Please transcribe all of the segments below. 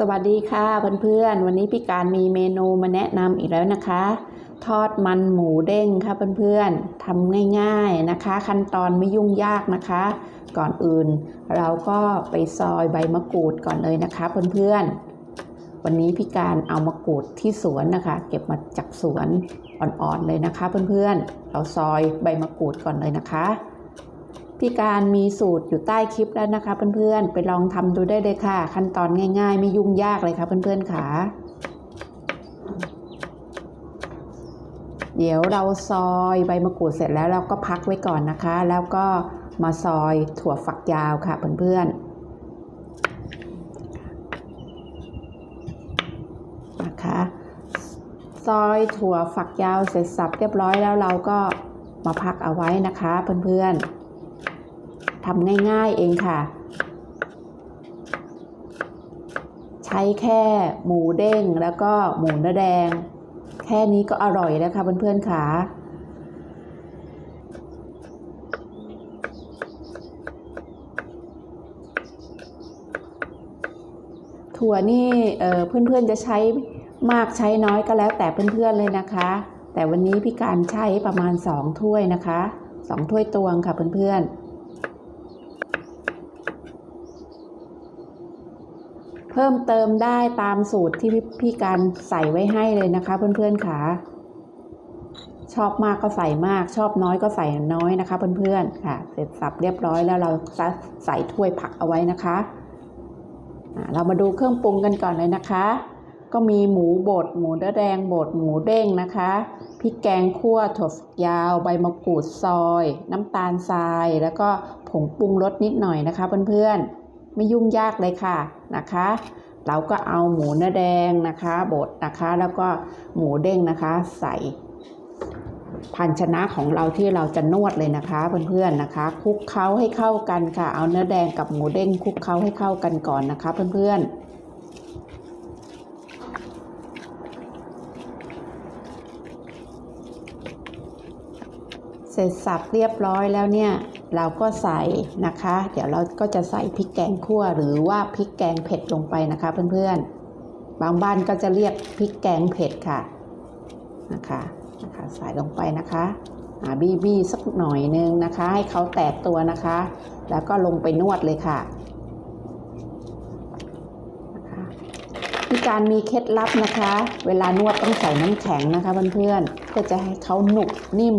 สวัสดีค่ะเพื่อนๆ วันนี้พี่การมีเมนูมาแนะนำอีกแล้วนะคะ ทอดมันหมูเด้งค่ะเพื่อนๆทำง่ายๆนะคะ ขั้นตอนไม่ยุ่งยากนะคะ ก่อนอื่น เราก็ไปซอยใบมะกรูดก่อนเลยนะคะเพื่อนๆ วันนี้พี่การเอามะกรูดที่สวนนะคะ เก็บมาจากสวนอ่อนๆเลยนะคะ เพื่อนๆ เราซอยใบมะกรูดก่อนเลยนะคะ พี่การมีสูตรอยู่ใต้คลิปแล้วนะคะ เพื่อนๆ ไปลองทำดูได้เลยค่ะ ขั้นตอนง่าย ๆ ไม่ยุ่งยากเลยค่ะ เพื่อนๆค่ะเดี๋ยวเราซอยใบมะกรูดเสร็จแล้วเราก็พักไว้ก่อนนะคะ แล้วก็มาซอยถั่วฝักยาวค่ะเพื่อนๆนะคะซอยถั่วฝักยาวเสร็จสับเรียบร้อยแล้วเราก็มาพักเอาไว้นะคะเพื่อนๆ ทำง่ายๆเองค่ะ ใช้แค่หมูเด้งแล้วก็หมูเนื้อแดง แค่นี้ก็อร่อยแล้วค่ะเพื่อนๆค่ะถั่วนี่เอ่อเพื่อนๆจะใช้มากใช้น้อยก็แล้วแต่เพื่อนๆเลยนะคะ แต่วันนี้พี่การใช้ประมาณ 2 ถ้วยนะคะ 2 ถ้วยตวงค่ะเพื่อนๆ เพิ่มเติมได้ตามสูตรที่พี่การใส่ไว้ให้เลยนะคะ เพื่อนๆค่ะ ชอบมากก็ใส่มาก ชอบน้อยก็ใส่น้อยนะคะ เพื่อนๆค่ะ เสร็จสับเรียบร้อยแล้วเราใส่ถ้วยผักเอาไว้นะคะอ่าเรามาดูเครื่องปรุงกันก่อนเลยนะคะ ก็มีหมูบดหมูเนื้อแดงบดหมูเด้งนะคะพริกแกงคั่วถั่วฝักยาว ใบมะกรูดซอย น้ำตาลทราย แล้วก็ผงปรุงรสนิดหน่อยนะคะ เพื่อนๆไม่ยุ่งยากเลยค่ะ นะคะ เราก็เอาหมูเนื้อแดงนะคะบดนะคะ แล้วก็หมูเด้งนะคะ ใส่ภาชนะของเราที่เราจะนวดเลยนะคะเพื่อนๆนะคะคลุกเคล้าให้เข้ากันค่ะ เอาเนื้อแดงกับหมูเด้งคลุกเคล้าให้เข้ากันก่อนนะคะ เพื่อนๆเสร็จสับเรียบร้อยแล้วเนี่ย เราก็ใส่นะคะ เดี๋ยวเราก็จะใส่พริกแกงคั่วหรือว่าพริกแกงเผ็ดลงไปนะคะเพื่อนๆ บางบ้านก็จะเรียกพริกแกงเผ็ดค่ะนะคะนะคะใส่ลงไปนะคะบีบีสักหน่อยนึงนะคะ ให้เขาแตกตัวนะคะ แล้วก็ลงไปนวดเลยค่ะพิการมีเคล็ดลับนะคะ เวลานวดต้องใส่น้ำแข็งนะคะเพื่อนๆเพื่อจะให้เขาหนุบนิ่ม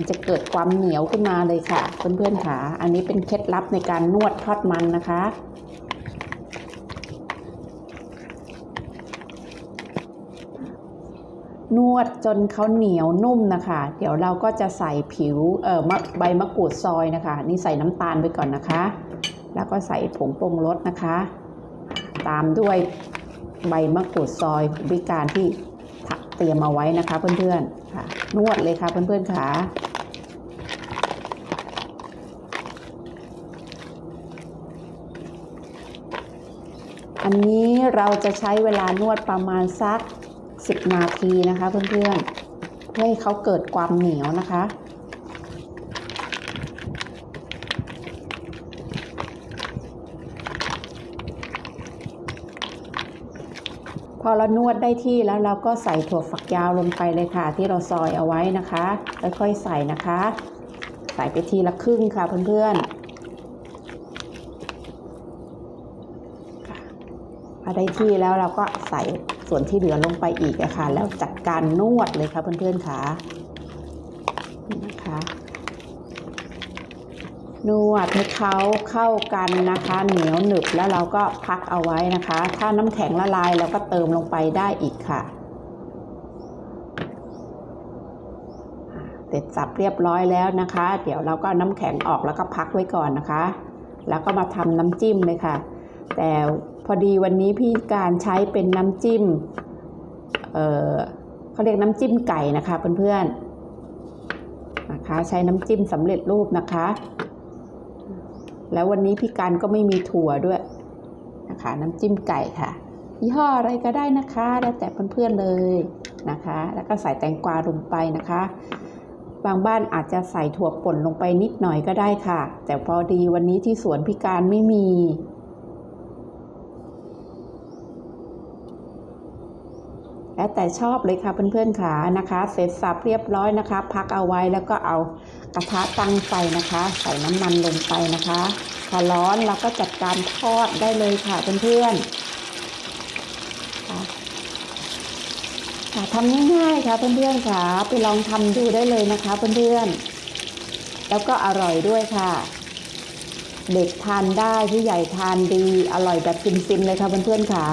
มันจะเกิดความเหนียวขึ้นมาเลยค่ะ เพื่อนๆค่ะ อันนี้เป็นเคล็ดลับในการนวดทอดมันนะคะ นวดจนเขาเหนียวนุ่มนะคะ เดี๋ยวเราก็จะใส่ผิวเอ่อมะใบมะกรูดซอยนะคะ นี่ใส่น้ำตาลไปก่อนนะคะ แล้วก็ใส่ผงปรุงรสนะคะ ตามด้วยใบมะกรูดซอยวิการที่เตรียมเอาไว้นะคะเพื่อนๆค่ะ นวดเลยค่ะเพื่อนๆค่ะ อันนี้เราจะใช้เวลานวดประมาณสัก 10 นาทีนะคะเพื่อนๆเพื่อให้เขาเกิดความเหนียวนะคะพอเรานวดได้ที่แล้วเราก็ใส่ถั่วฝักยาวลงไปเลยค่ะ ที่เราซอยเอาไว้นะคะค่อยๆใส่นะคะ ใส่ไปทีละครึ่งค่ะเพื่อนๆค่ะพ อได้ที่แล้วเราก็ใส่ส่วนที่เหลือลงไปอีกนะคะแล้วจัดการนวดเลยค่ะเพื่อนๆค่ะนะคะนวดให้เขาเข้ากันนะคะ เหนียวหนึบแล้วเราก็พักเอาไว้นะคะ ถ้าน้ำแข็งละลายเราก็เติมลงไปได้อีกค่ะเสร็จสับเรียบร้อยแล้วนะคะ เดี๋ยวเราก็น้ำแข็งออกแล้วก็พักไว้ก่อนนะคะ แล้วก็มาทำน้ำจิ้มเลยค่ะ แต่พอดีวันนี้พี่การใช้เป็นน้ำจิ้มเเขาเรียกน้ำจิ้มไก่นะคะเพื่อนๆนะคะใช้น้ำจิ้มสำเร็จรูปนะคะ แล้ววันนี้พี่การก็ไม่มีถั่วด้วยนะคะน้ำจิ้มไก่ค่ะยี่ห้ออะไรก็ได้นะคะแล้วแต่เพื่อนๆเลยนะคะ แล้วก็ใส่แตงกวาลงไปนะคะ บางบ้านอาจจะใส่ถั่วป่นลงไปนิดหน่อยก็ได้ค่ะ แต่พอดีวันนี้ที่สวนพิการไม่มี แล้วแต่ชอบเลยค่ะเพื่อนๆค่ะนะคะ เสร็จสับเรียบร้อยนะคะ พักเอาไว้แล้วก็เอากระทะตั้งไฟนะคะ ใส่น้ำมันลงไปนะคะพอร้อนเราก็จัดการทอดได้เลยค่ะเพื่อนๆค่ะทำง่ายๆค่ะเพื่อนๆค่ะไปลองทำดูได้เลยนะคะเพื่อนๆ แล้วก็อร่อยด้วยค่ะ เด็กทานได้ผู้ใหญ่ทานดีอร่อยแบบฟินๆเลยค่ะเพื่อนๆค่ะ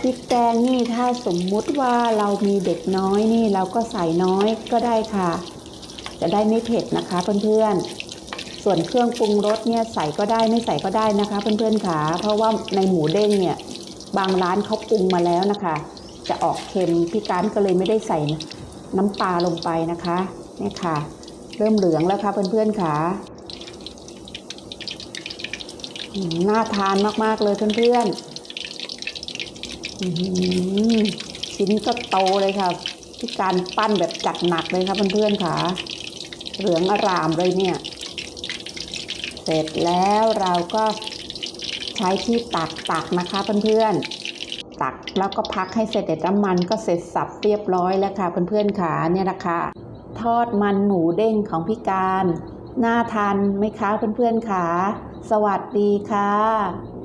พริกแกงนี่ถ้าสมมุติว่าเรามีเด็กน้อยนี่เราก็ใส่น้อยก็ได้ค่ะ จะได้ไม่เผ็ดนะคะเพื่อนๆ ส่วนเครื่องปรุงรสเนี่ยใส่ก็ได้ไม่ใส่ก็ได้นะคะ เพื่อนๆค่ะเพราะว่าในหมูเด้งเนี่ยบางร้านเขาปรุงมาแล้วนะคะ จะออกเค็มพี่การก็เลยไม่ได้ใส่น้ำปลาลงไปนะคะนี่ค่ะ เริ่มเหลืองแล้วค่ะเพื่อนๆค่ะน่าทานมากๆเลยเพื่อนๆ ชิ้นก็โตเลยค่ะพี่การปั้นแบบจัดหนักเลยค่ะเพื่อนๆค่ะ เหลืองอร่ามเลยเนี่ย เสร็จแล้วเราก็ใช้ที่ตักตักนะคะเพื่อนๆ ตักแล้วก็พักให้เสร็จเด็ดน้ำมันก็เสร็จสับเรียบร้อยแล้วค่ะเพื่อนๆค่ะเนี่ยนะคะทอดมันหมูเด้งของพี่การ น่าทานไหมคะเพื่อนๆค่ะ สวัสดีค่ะ